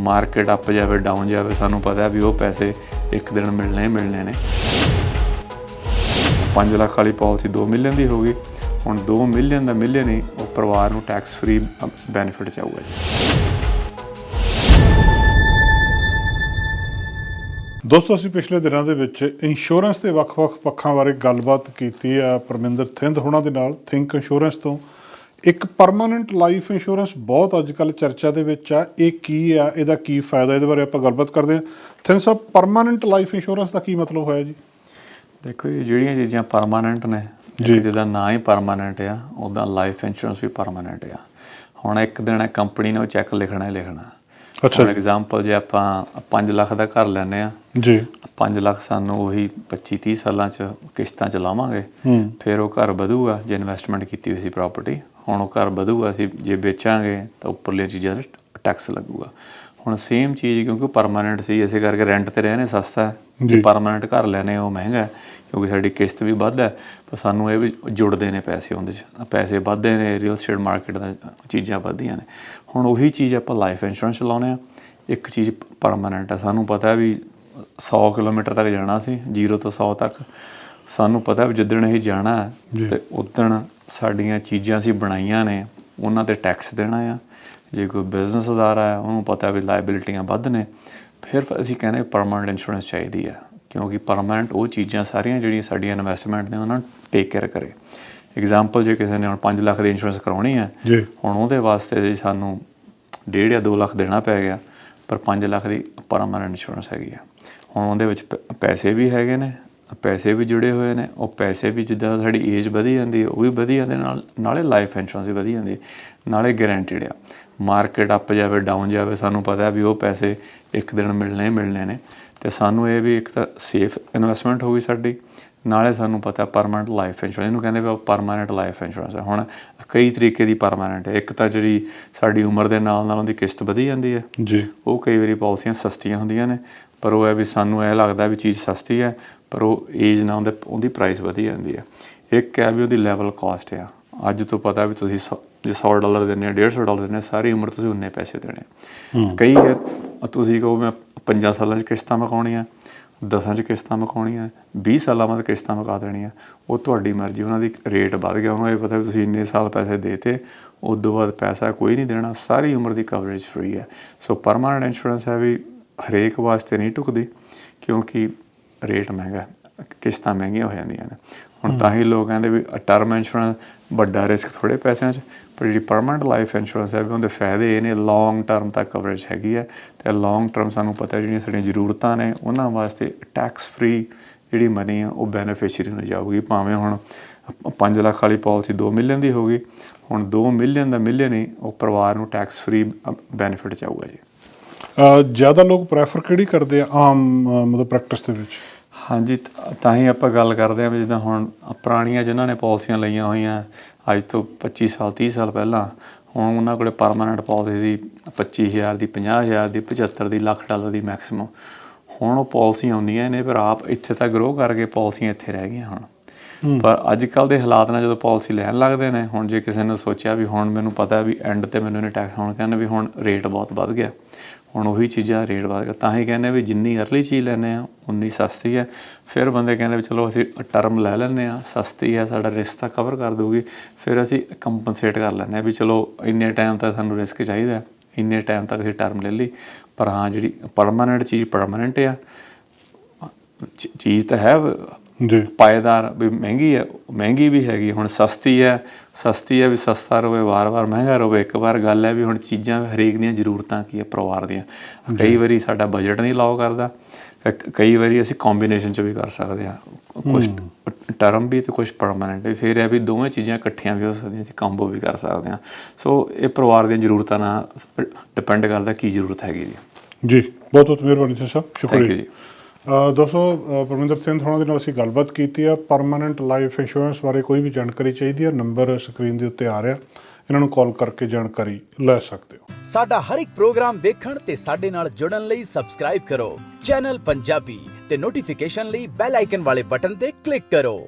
Market up ਜਾਵੇ down ਜਾਵੇ, ਸਾਨੂੰ ਪਤਾ ਵੀ ਉਹ ਪੈਸੇ ਇੱਕ ਦਿਨ ਮਿਲਣੇ ਹੀ ਮਿਲਣੇ ਨੇ। 5 ਲੱਖ ਵਾਲੀ ਪਾਲਿਸੀ 2 ਮਿਲੀਅਨ ਦੀ ਹੋ ਗਈ। ਹੁਣ 2 ਮਿਲੀਅਨ ਦਾ ਮਿਲੀਅਨ ਹੀ ਉਹ ਪਰਿਵਾਰ ਨੂੰ ਟੈਕਸ ਫ੍ਰੀ ਬੈਨੀਫਿਟ ਚਾਹੂਗਾ ਜੀ। ਦੋਸਤੋ, ਅਸੀਂ ਪਿਛਲੇ ਦਿਨਾਂ ਦੇ ਵਿੱਚ ਇੰਸ਼ੋਰੈਂਸ ਦੇ ਵੱਖ-ਵੱਖ ਪੱਖਾਂ ਬਾਰੇ ਗੱਲਬਾਤ ਕੀਤੀ ਆ ਪਰਮਿੰਦਰ ਥਿੰਦ ਹੋਣਾ ਦੇ ਨਾਲ ਥਿੰਕ ਇੰਸ਼ੋਰੈਂਸ ਤੋਂ ਇੱਕ ਪਰਮਾਨੈਂਟ ਲਾਈਫ ਇੰਸ਼ੋਰੈਂਸ ਬਹੁਤ ਅੱਜਕੱਲ ਚਰਚਾ ਦੇ ਵਿੱਚ ਆ। ਇਹ ਕੀ ਆ? ਇਹਦਾ ਕੀ ਫਾਇਦਾ? ਇਹਦੇ ਬਾਰੇ ਆਪਾਂ ਗੱਲਬਾਤ ਕਰਦੇ ਹਾਂ। ਥਿੰਦ ਸਾਹਿਬ ਪਰਮਾਨੈਂਟ ਲਾਈਫ ਇੰਸ਼ੋਰੈਂਸ ਦਾ ਕੀ ਮਤਲਬ ਹੋਇਆ ਜੀ? ਦੇਖੋ ਇਹ ਜਿਹੜੀਆਂ ਚੀਜ਼ਾਂ ਪਰਮਾਨੈਂਟ ਨੇ ਜੀ। ਜਿਹਦਾ ਨਾਂ ਹੀ ਪਰਮਾਨੈਂਟ ਆ ਉਹਦਾ ਲਾਈਫ ਇੰਸ਼ੋਰੈਂਸ ਵੀ ਪਰਮਾਨੈਂਟ ਆ। ਹੁਣ ਇੱਕ ਦਿਨ ਕੰਪਨੀ ਨੇ ਉਹ ਚੈੱਕ ਲਿਖਣਾ ਹੀ ਲਿਖਣਾ। ਅੱਛਾ ਫੋਰ ਐਗਜ਼ਾਮਪਲ ਜੇ ਆਪਾਂ 5 ਲੱਖ ਦਾ ਘਰ ਲੈਨੇ ਆ ਜੀ। 5 ਲੱਖ ਸਾਨੂੰ ਉਹੀ 25 30 ਸਾਲਾਂ ਚ ਕਿਸ਼ਤਾਂ ਚ ਲਾਵਾਂਗੇ ਫਿਰ ਉਹ ਘਰ ਵਧੂਗਾ ਜੇ ਇਨਵੈਸਟਮੈਂਟ ਕੀਤੀ ਹੋਈ ਸੀ ਪ੍ਰਾਪਰਟੀ ਹੁਣ ਉਹ ਘਰ ਵਧੂਗਾ ਅਸੀਂ ਜੇ ਵੇਚਾਂਗੇ ਤਾਂ ਉੱਪਰਲੀਆਂ ਚੀਜ਼ਾਂ ਤੇ ਟੈਕਸ ਲੱਗੂਗਾ। ਹੁਣ ਸੇਮ ਚੀਜ਼ ਕਿਉਂਕਿ ਪਰਮਾਨੈਂਟ ਸੀ ਇਸੇ ਕਰਕੇ ਰੈਂਟ ਤੇ ਰਹਿਣੇ ਸਸਤਾ ਹੈ। ਜੀ। ਪਰਮਾਨੈਂਟ ਘਰ ਲੈਣੇ ਉਹ ਮਹਿੰਗਾ ਹੈ ਕਿਉਂਕਿ ਸਾਡੀ ਕਿਸ਼ਤ ਵੀ ਵੱਧ ਹੈ ਪਰ ਸਾਨੂੰ ਇਹ ਵੀ ਜੁੜਦੇ ਨੇ ਪੈਸੇ ਉਹਦੇ ਚ। ਪੈਸੇ ਵੱਧਦੇ ਨੇ ਰੀਅਲ ਸਟੇਟ ਮਾਰਕੀਟ ਦਾ ਚੀਜ਼ਾਂ ਵੱਧਦੀਆਂ ਨੇ। ਹੁਣ ਉਹੀ ਚੀਜ਼ ਆਪਾਂ ਲਾਈਫ ਇੰਸ਼ੋਰੈਂਸ ਲਾਉਨੇ ਆ ਇੱਕ ਚੀਜ਼ ਪਰਮਾਨੈਂਟ ਹੈ। ਸਾਨੂੰ ਪਤਾ ਹੈ ਵੀ 100 ਕਿਲੋਮੀਟਰ ਤੱਕ ਜਾਣਾ ਸੀ 0 ਤੋਂ 100 ਤੱਕ। ਸਾਨੂੰ ਪਤਾ ਵੀ ਜਿੱਦਣ ਇਹ ਜਾਣਾ। ਤੇ ਉਦਣ ਸਾਡੀਆਂ ਚੀਜ਼ਾਂ ਅਸੀਂ ਬਣਾਈਆਂ ਨੇ ਉਹਨਾਂ ਤੇ ਟੈਕਸ ਦੇਣਾ ਆ। ਜੇ ਕੋਈ ਬਿਜ਼ਨਸ ਅਦਾਰਾ ਹੈ ਉਹਨੂੰ ਪਤਾ ਵੀ ਲਾਇਬਿਲਿਟੀਆਂ ਵੱਧ ਨੇ। ਫਿਰ ਅਸੀਂ ਕਹਿੰਦੇ ਪਰਮਾਨੈਂਟ ਇੰਸ਼ੋਰੈਂਸ ਚਾਹੀਦੀ ਆ ਕਿਉਂਕਿ ਪਰਮਾਨੈਂਟ ਉਹ ਚੀਜ਼ਾਂ ਸਾਰੀਆਂ ਜਿਹੜੀਆਂ ਸਾਡੀਆਂ ਇਨਵੈਸਟਮੈਂਟ ਨੇ ਉਹਨਾਂ ਨੂੰ ਟੇਕ ਕੇਅਰ ਕਰੇ। ਐਗਜ਼ਾਮਪਲ ਜੇ ਕਿਸੇ ਨੇ ਹੁਣ 5 ਲੱਖ ਦੀ ਇੰਸ਼ੋਰੈਂਸ ਕਰਾਉਣੀ ਹੈ ਜੀ। ਹੁਣ ਉਹਦੇ ਵਾਸਤੇ ਜੇ ਸਾਨੂੰ 1.5 ਜਾਂ 2 ਲੱਖ ਦੇਣਾ ਪੈ ਗਿਆ ਪਰ 5 ਲੱਖ ਦੀ ਪਰਮਾਨੈਂਟ ਇੰਸ਼ੋਰੈਂਸ ਹੈਗੀ ਆ। ਹੁਣ ਉਹਦੇ ਵਿੱਚ ਪੈਸੇ ਵੀ ਹੈਗੇ ਨੇ ਪੈਸੇ ਵੀ ਜੁੜੇ ਹੋਏ ਨੇ ਉਹ ਪੈਸੇ ਵੀ ਜਿੱਦਾਂ ਸਾਡੀ ਏਜ ਵਧੀ ਜਾਂਦੀ ਹੈ ਉਹ ਵੀ ਵਧੀ ਜਾਂਦੇ ਨਾਲ ਨਾਲੇ ਲਾਈਫ ਇੰਸ਼ੋਰੈਂਸ ਵੀ ਵਧੀ ਜਾਂਦੀ ਹੈ, ਨਾਲੇ ਗਾਰੰਟੀਡ ਆ। ਮਾਰਕੀਟ ਅਪ ਜਾਵੇ ਡਾਊਨ ਜਾਵੇ ਸਾਨੂੰ ਪਤਾ ਵੀ ਉਹ ਪੈਸੇ ਇੱਕ ਦਿਨ ਮਿਲਣੇ ਹੀ ਮਿਲਣੇ ਨੇ। ਤੇ ਸਾਨੂੰ ਇਹ ਵੀ ਇੱਕ ਤਾਂ ਸੇਫ ਇਨਵੈਸਟਮੈਂਟ ਹੋਊਗੀ ਸਾਡੀ ਨਾਲੇ ਸਾਨੂੰ ਪਤਾ ਪਰਮਾਨੈਂਟ ਲਾਈਫ ਇੰਸ਼ੋਰੈਂਸ ਇਹਨੂੰ ਕਹਿੰਦੇ ਵੀ ਪਰਮਾਨੈਂਟ ਲਾਈਫ ਇੰਸ਼ੋਰੈਂਸ ਹੈ। ਹੁਣ ਕਈ ਤਰੀਕੇ ਦੀ ਪਰਮਾਨੈਂਟ ਹੈ ਇੱਕ ਤਾਂ ਜਿਹੜੀ ਸਾਡੀ ਉਮਰ ਦੇ ਨਾਲ ਨਾਲ ਉਹਦੀ ਕਿਸ਼ਤ ਵਧੀ ਜਾਂਦੀ ਹੈ। ਜੀ। ਉਹ ਕਈ ਵਾਰੀ ਪਾਲਿਸੀਆਂ ਸਸਤੀਆਂ ਹੁੰਦੀਆਂ ਨੇ ਪਰ ਉਹ ਹੈ ਵੀ ਸਾਨੂੰ ਇਹ ਲੱਗਦਾ ਵੀ ਚੀਜ਼ ਸਸਤੀ ਹੈ ਪਰ ਉਹ ਏਜ ਨਾਲ ਉਹਦੇ ਉਹਦੀ ਪ੍ਰਾਈਸ ਵਧੀ ਜਾਂਦੀ ਹੈ। ਇੱਕ ਹੈ ਵੀ ਉਹਦੀ ਲੈਵਲ ਕਾਸਟ ਆ। ਅੱਜ ਤੋਂ ਪਤਾ ਵੀ ਤੁਸੀਂ ਜੇ 100 ਡਾਲਰ ਦਿੰਦੇ ਆ 150 ਡਾਲਰ ਆ ਸਾਰੀ ਉਮਰ ਤੁਸੀਂ ਉਨੇ ਪੈਸੇ ਦੇਣੇ ਕਈ ਹੈ, ਤੁਸੀਂ ਕਹੋ ਮੈਂ 5 ਸਾਲਾਂ 'ਚ ਕਿਸ਼ਤਾਂ ਮਕਾਉਣੀਆਂ 10 'ਚ ਕਿਸ਼ਤਾਂ ਮਕਾਉਣੀਆਂ 20 ਸਾਲਾਂ ਬਾਅਦ ਕਿਸ਼ਤਾਂ ਮਕਾ ਦੇਣੀਆਂ ਉਹ ਤੁਹਾਡੀ ਮਰਜ਼ੀ ਉਹਨਾਂ ਦੀ ਰੇਟ ਵੱਧ ਗਿਆ। ਉਹਨੂੰ ਇਹ ਪਤਾ ਵੀ ਤੁਸੀਂ ਇੰਨੇ ਸਾਲ ਪੈਸੇ ਦੇਤੇ ਉਸ ਤੋਂ ਬਾਅਦ ਪੈਸਾ ਕੋਈ ਨਹੀਂ ਦੇਣਾ ਸਾਰੀ ਉਮਰ ਦੀ ਕਵਰੇਜ ਫ੍ਰੀ ਹੈ। ਸੋ ਪਰਮਾਨੈਂਟ ਇੰਸ਼ੋਰੈਂਸ ਹੈ ਵੀ ਹਰੇਕ ਵਾਸਤੇ ਨਹੀਂ ਟੁਕਦੀ ਕਿਉਂਕਿ ਰੇਟ ਮਹਿੰਗਾ ਕਿਸ਼ਤਾਂ ਮਹਿੰਗੀਆਂ ਹੋ ਜਾਂਦੀਆਂ ਨੇ। ਹੁਣ ਤਾਂ ਹੀ ਲੋਕ ਕਹਿੰਦੇ ਵੀ ਟਰਮ ਇੰਸ਼ੋਰੈਂਸ ਵੱਡਾ ਰਿਸਕ ਥੋੜੇ ਪੈਸਿਆਂ 'ਚ ਪਰ ਜਿਹੜੀ ਪਰਮਨੈਂਟ ਲਾਈਫ ਇੰਸ਼ੋਰੈਂਸ ਹੈ ਵੀ ਉਹਦੇ ਫਾਇਦੇ ਇਹ ਨੇ ਲੌਂਗ ਟਰਮ ਤੱਕ ਕਵਰੇਜ ਹੈਗੀ ਹੈ ਤੇ ਲੌਂਗ ਟਰਮ ਸਾਨੂੰ ਪਤਾ ਜਿਹੜੀਆਂ ਸਾਡੀਆਂ ਜ਼ਰੂਰਤਾਂ ਨੇ ਉਹਨਾਂ ਵਾਸਤੇ ਟੈਕਸ ਫ੍ਰੀ ਜਿਹੜੀ ਮਨੀ ਆ ਉਹ ਬੈਨੀਫੀਸ਼ੀਅਰੀ ਨੂੰ ਜਾਊਗੀ। ਭਾਵੇਂ ਹੁਣ 5 ਲੱਖ ਵਾਲੀ ਪਾਲਿਸੀ 2 ਮਿਲੀਅਨ ਦੀ ਹੋਗੀ ਹੁਣ 2 ਮਿਲੀਅਨ ਦਾ ਮਿਲੀਅਨ ਹੀ ਉਹ ਪਰਿਵਾਰ ਨੂੰ ਟੈਕਸ ਫ੍ਰੀ ਬੈਨੀਫਿਟ ਚਾਹੂਗਾ ਜੀ। ਜ਼ਿਆਦਾ ਲੋਕ ਪ੍ਰੈਫਰ ਕਿਹੜੀ ਕਰਦੇ ਆ ਆਮ ਮਤਲਬ ਪ੍ਰੈਕਟਿਸ ਦੇ ਵਿੱਚ? ਹਾਂਜੀ ਤ- ਤਾਂ ਹੀ ਆਪਾਂ ਗੱਲ ਕਰਦੇ ਹਾਂ ਵੀ ਜਿੱਦਾਂ ਹੁਣ ਪੁਰਾਣੀਆਂ ਜਿਨ੍ਹਾਂ ਨੇ ਪਾਲਿਸੀਆਂ ਲਈਆਂ ਹੋਈਆਂ ਅੱਜ ਤੋਂ 25 ਸਾਲ 30 ਸਾਲ ਪਹਿਲਾਂ ਹੁਣ ਉਹਨਾਂ ਕੋਲੇ ਪਰਮਾਨੈਂਟ ਪਾਲਿਸੀ ਸੀ 25000 ਦੀ 50000 ਦੀ 75 ਦੀ ਲੱਖ ਡਾਲਰ ਦੀ ਮੈਕਸਿਮਮ ਹੁਣ ਉਹ ਪਾਲਿਸੀਆਂ ਆਉਂਦੀਆਂ ਨੇ ਪਰ ਆਪ ਇੱਥੇ ਤੱਕ ਗਰੋ ਕਰਕੇ ਪਾਲਿਸੀਆਂ ਇੱਥੇ ਰਹਿ ਗਈਆਂ ਹੁਣ। ਪਰ ਅੱਜ ਕੱਲ ਦੇ ਹਾਲਾਤ ਨਾਲ ਜਦੋਂ ਪਾਲਿਸੀ ਲੈਣ ਲੱਗਦੇ ਨੇ ਹੁਣ ਜੇ ਕਿਸੇ ਨੇ ਸੋਚਿਆ ਵੀ ਹੁਣ ਮੈਨੂੰ ਪਤਾ ਵੀ ਐਂਡ ਤੇ ਮੈਨੂੰ ਇਹਨੇ ਟੈਕਸ ਹੁਣ ਕਹਿੰਦੇ ਵੀ ਹੁਣ ਰੇਟ ਬਹੁਤ ਵੱਧ ਗਿਆ। ਹੁਣ ਉਹੀ ਚੀਜ਼ਾਂ ਰੇਟ ਵਧ ਗਿਆ ਤਾਂ ਹੀ ਕਹਿੰਦੇ ਵੀ ਜਿੰਨੀ ਅਰਲੀ ਚੀਜ਼ ਲੈਂਦੇ ਆ ਉਨੀ ਸਸਤੀ ਹੈ। ਫਿਰ ਬੰਦੇ ਕਹਿੰਦੇ ਵੀ ਚਲੋ ਅਸੀਂ ਟਰਮ ਲੈ ਲੈਂਦੇ ਆ ਸਸਤੀ ਹੈ, ਸਾਡਾ ਰਿਸਕ ਤਾਂ ਕਵਰ ਕਰ ਦੂਗੀ ਫਿਰ ਅਸੀਂ ਕੰਪਨਸੇਟ ਕਰ ਲੈਂਦੇ ਆ ਵੀ ਚਲੋ ਇੰਨੇ ਟਾਈਮ ਤੱਕ ਸਾਨੂੰ ਰਿਸਕ ਚਾਹੀਦਾ ਇੰਨੇ ਟਾਈਮ ਤੱਕ ਅਸੀਂ ਟਰਮ ਲੈ ਲਈ। ਪਰ ਹਾਂ, ਜਿਹੜੀ ਪਰਮਾਨੈਂਟ ਚੀਜ਼ ਪਰਮਾਨੈਂਟ ਆ ਚੀਜ਼ ਤਾਂ ਹੈ ਜੀ। ਪਾਏਦਾਰ ਵੀ ਮਹਿੰਗੀ ਹੈ ਮਹਿੰਗੀ ਵੀ ਹੈਗੀ ਹੁਣ ਸਸਤੀ ਹੈ ਸਸਤੀ ਹੈ ਵੀ ਸਸਤਾ ਰਵੇ ਵਾਰ-ਵਾਰ ਮਹਿੰਗਾ ਰਵੇ। ਇੱਕ ਵਾਰ ਗੱਲ ਹੈ ਵੀ ਹੁਣ ਚੀਜ਼ਾਂ ਹਰੇਕ ਦੀਆਂ ਜ਼ਰੂਰਤਾਂ ਕੀ ਹੈ ਪਰਿਵਾਰ ਦੀਆਂ। ਕਈ ਵਾਰੀ ਸਾਡਾ ਬਜਟ ਨਹੀਂ ਲਾਓ ਕਰਦਾ। ਕਈ ਵਾਰੀ ਅਸੀਂ ਕੰਬੀਨੇਸ਼ਨ ਚ ਵੀ ਕਰ ਸਕਦੇ ਹਾਂ। ਕੁਝ ਟਰਮ ਵੀ ਤੇ ਕੁਝ ਪਰਮਾਨੈਂਟ ਵੀ। ਫਿਰ ਇਹ ਵੀ ਦੋਵੇਂ ਚੀਜ਼ਾਂ ਇਕੱਠੀਆਂ ਵੀ ਹੋ ਸਕਦੀਆਂ ਅਸੀਂ ਕੰਬੋ ਵੀ ਕਰ ਸਕਦੇ ਹਾਂ। ਸੋ ਇਹ ਪਰਿਵਾਰ ਦੀਆਂ ਜ਼ਰੂਰਤਾਂ ਨਾਲ ਡਿਪੈਂਡ ਕਰਦਾ ਕੀ ਜ਼ਰੂਰਤ ਹੈਗੀ ਜੀ। ਜੀ। ਬਹੁਤ ਬਹੁਤ ਮਿਹਰਬਾਨੀ ਸਰ ਥੈਂਕ ਸ਼ੁਕਰੀਆ। ਯੂ ਜੀ। ਦੋਸਤੋ ਪਰਮਿੰਦਰ ਸਿੰਘ ਥੋੜਾ ਦੇ ਨਾਲ ਅਸੀਂ ਗੱਲਬਾਤ ਕੀਤੀ ਆ। ਪਰਮਾਨੈਂਟ ਲਾਈਫ ਇੰਸ਼ੋਰੈਂਸ ਬਾਰੇ ਕੋਈ ਵੀ ਜਾਣਕਾਰੀ ਚਾਹੀਦੀ ਹੈ ਨੰਬਰ ਸਕਰੀਨ ਦੇ ਉੱਤੇ ਆ ਰਿਹਾ। ਇਹਨਾਂ ਨੂੰ ਕਾਲ ਕਰਕੇ ਜਾਣਕਾਰੀ ਲੈ ਸਕਦੇ ਹੋ। ਸਾਡਾ ਹਰ ਇੱਕ ਪ੍ਰੋਗਰਾਮ ਦੇਖਣ ਤੇ ਸਾਡੇ ਨਾਲ ਜੁੜਨ ਲਈ ਸਬਸਕ੍ਰਾਈਬ ਕਰੋ। ਚੈਨਲ ਪੰਜਾਬੀ ਤੇ ਨੋਟੀਫਿਕੇਸ਼ਨ ਲਈ ਬੈਲ ਆਈਕਨ ਵਾਲੇ ਬਟਨ ਤੇ ਕਲਿੱਕ ਕਰੋ।